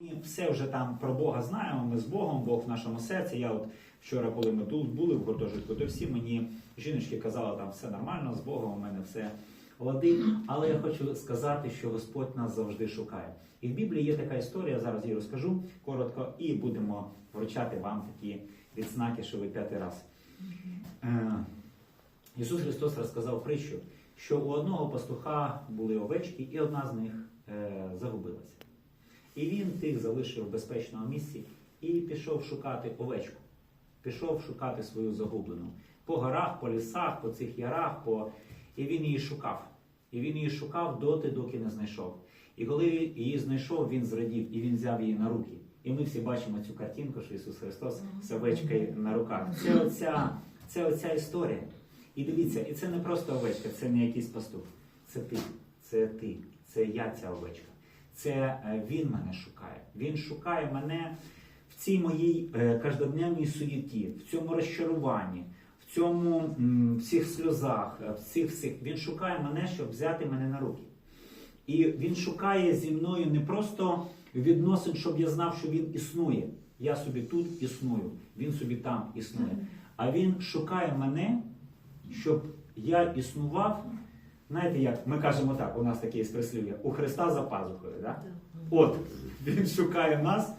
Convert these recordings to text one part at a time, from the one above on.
І все вже там про Бога знаємо. Ми з Богом, Бог в нашому серці. Я от вчора, коли ми тут були в гуртожитку, то всі мені жіночки казали, там все нормально, з Богом у мене все ладить. Але я хочу сказати, що Господь нас завжди шукає. І в Біблії є така історія, зараз її розкажу коротко, і будемо вручати вам такі відзнаки, що ви п'ятий раз. Е, Ісус Христос розказав притчу, що у одного пастуха були овечки, і одна з них е, загубилася. І він тих залишив в безпечному місці і пішов шукати овечку. Пішов шукати свою загублену. По горах, по лісах, по цих ярах, по... і він її шукав. І він її шукав доти, доки не знайшов. І коли її знайшов, він зрадів і він взяв її на руки. І ми всі бачимо цю картинку, що Ісус Христос з овечкою на руках. Це оця, це оця історія. І дивіться, і це не просто овечка, це не якийсь пастух. Це ти, це ти, це я ця овечка. Це е, він мене шукає. Він шукає мене в цій моїй е, каждодневній суєті, в цьому розчаруванні, в цьому всіх сльозах, е, в цих всіх. Він шукає мене, щоб взяти мене на руки. І він шукає зі мною не просто відносин, щоб я знав, що він існує. Я собі тут існую, він собі там існує. А він шукає мене, щоб я існував. Знаєте, як ми кажемо так, у нас таке прислів'я, у Христа за пазухою. Да? От, він шукає нас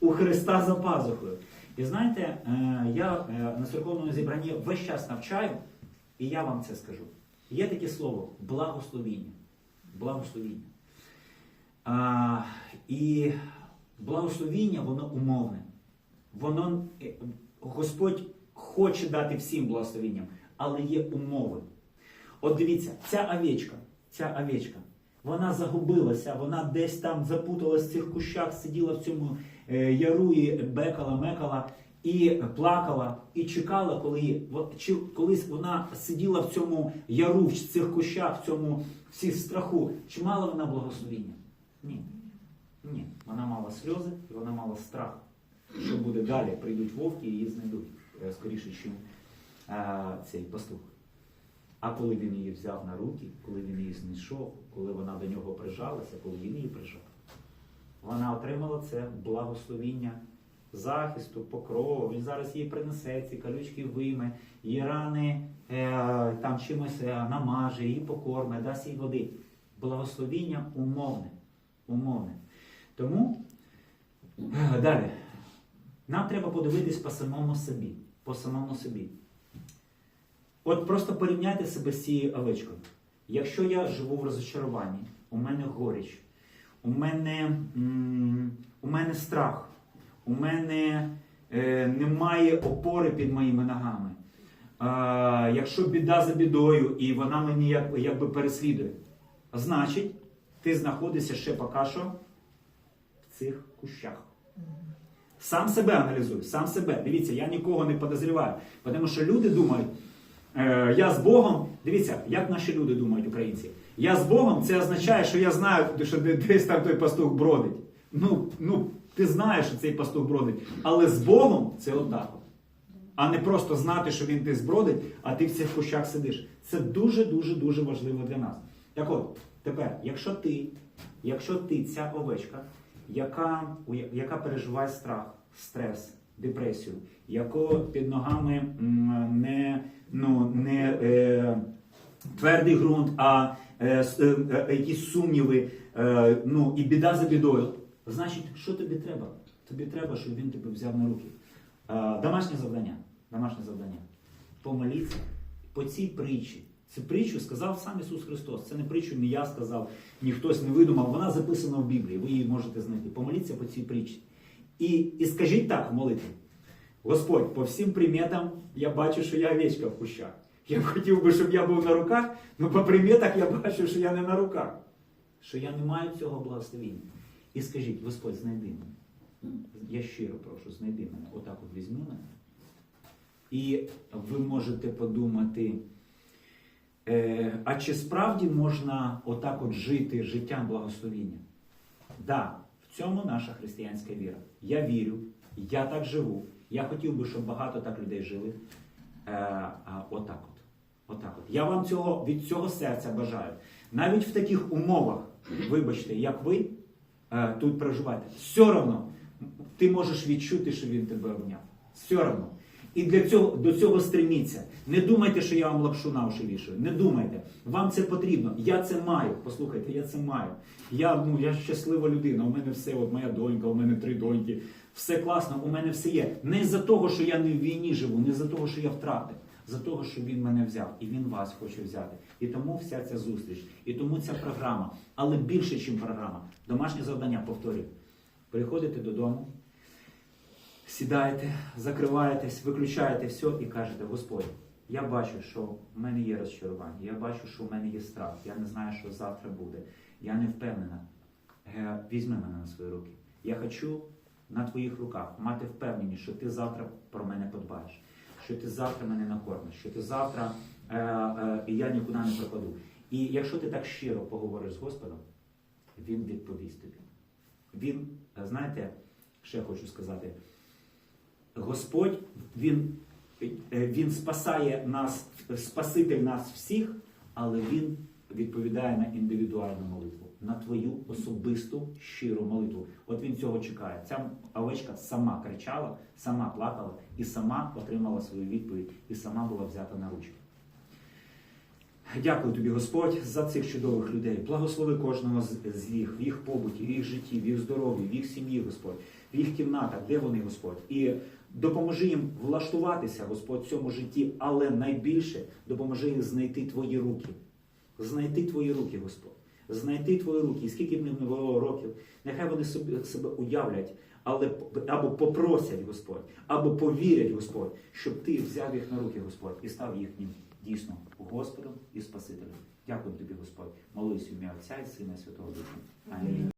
у Христа за пазухою. І знаєте, е, я е, на церковному зібранні весь час навчаю, і я вам це скажу. Є таке слово благословіння. Благословіння. А, і благословіння, воно умовне. Воно, е, Господь хоче дати всім благословінням, але є умови. От дивіться, ця овечка, ця овечка, вона загубилася, вона десь там запуталась в цих кущах, сиділа в цьому е, яру і бекала, мекала, і плакала, і чекала, коли чи колись вона сиділа в цьому яру, в цих кущах, в цьому всі страху. Чи мала вона благословіння? Ні. Ні. Вона мала сльози і вона мала страх. Що буде далі? Прийдуть вовки і її знайдуть е, скоріше, ніж цей пастух. А коли він її взяв на руки, коли він її знайшов, коли вона до нього прижалася, коли він її прижав, вона отримала це благословіння захисту, покрову. Він зараз їй принесе ці колючки вийме, її рани е, там чимось е, намаже, її покорме, дасть їй води. Благословіння умовне. умовне. Тому е, далі. Нам треба подивитись по самому собі. По самому собі. От просто порівняйте себе з цією овечкою. Якщо я живу в розочаруванні, у мене горіч, у мене, у мене страх, у мене е, немає опори під моїми ногами. А, якщо біда за бідою і вона мені як, якби переслідує, значить, ти знаходишся ще поки що в цих кущах. Сам себе аналізую, сам себе. Дивіться, я нікого не подозріваю. Тому що люди думають, е, я з Богом. Дивіться, як наші люди думають, українці. Я з Богом, це означає, що я знаю, що десь там той пастух бродить. Ну, ну, ти знаєш, що цей пастух бродить. Але з Богом це отак. А не просто знати, що він десь бродить, а ти в цих кущах сидиш. Це дуже, дуже, дуже важливо для нас. Так от, тепер, якщо ти, якщо ти ця овечка, яка, яка переживає страх, стрес, депресію, якого під ногами не, ну, не е, твердий ґрунт, а е, е, е, якісь сумніви, е, ну, і біда за бідою, значить, що тобі треба? Тобі треба, щоб він тебе взяв на руки. Е, Домашнє завдання. Домашнє завдання. Помоліться по цій притчі. Цю притчу сказав сам Ісус Христос. Це не притчу не я сказав, ні хтось не видумав. Вона записана в Біблії. Ви її можете знайти. Помоліться по цій притчі. І, і скажіть так в молитві. Господь, по всім приметам я бачу, що я овечка в кущах. Я б хотів би, щоб я був на руках, але по приметах я бачу, що я не на руках. Що я не маю цього благословіння. І скажіть, Господь, знайди мене. Я щиро прошу, знайди мене. Отак от візьми мене. І ви можете подумати, е, а чи справді можна отак от жити життям благословіння? Так, цьому наша християнська віра. Я вірю, я так живу. Я хотів би, щоб багато так людей жили. Е, е, отак от. Отак от. Я вам цього від цього серця бажаю. Навіть в таких умовах, вибачте, як ви, е, тут проживаєте, Все одно ти можеш відчути, що він тебе обняв. Все одно. І для цього до цього стреміться. Не думайте, що я вам лапшу на уші вішаю. Не думайте. Вам це потрібно. Я це маю. Послухайте, я це маю. Я, ну, я щаслива людина. У мене все, от моя донька, у мене три доньки. Все класно, у мене все є. Не з-за того, що я не в війні живу, не з-за того, що я втратив. За того, що він мене взяв, і він вас хоче взяти. І тому вся ця зустріч, і тому ця програма, але більше, ніж програма. Домашнє завдання, повторюю. Приходите додому, сідаєте, закриваєтесь, виключаєте все і кажете, Господь, я бачу, що в мене є розчарування, я бачу, що в мене є страх, я не знаю, що завтра буде. Я не впевнена. Візьми мене на свої руки. Я хочу на твоїх руках мати впевненість, що ти завтра про мене подбаєш, що ти завтра мене накормиш, що ти завтра е, е, я нікуди не пропаду. І якщо ти так щиро поговориш з Господом, він відповість тобі. Він, знаєте, ще хочу сказати, Господь, Він, е, він спасає нас, Спаситель нас всіх, але Він відповідає на індивідуальну молитву, на твою особисту щиру молитву. От він цього чекає. Ця овечка сама кричала, сама плакала і сама отримала свою відповідь, і сама була взята на ручки. Дякую тобі, Господь, за цих чудових людей. Благослови кожного з їх, в їх побуті, в їх житті, в їх здоров'ї, в їх сім'ї, Господь, в їх кімнатах, де вони, Господь. І допоможи їм влаштуватися, Господь, в цьому житті, але найбільше допоможи їм знайти твої руки. Знайти твої руки, Господь. Знайти твої руки, і скільки б не було років, нехай вони собі, себе уявлять, але або попросять, Господь, або повірять, Господь, щоб ти взяв їх на руки, Господь, і став їхнім дійсно Господом і Спасителем. Дякую тобі, Господь. Молюсь в ім'я Отця і Сина і Святого Духа. Амінь.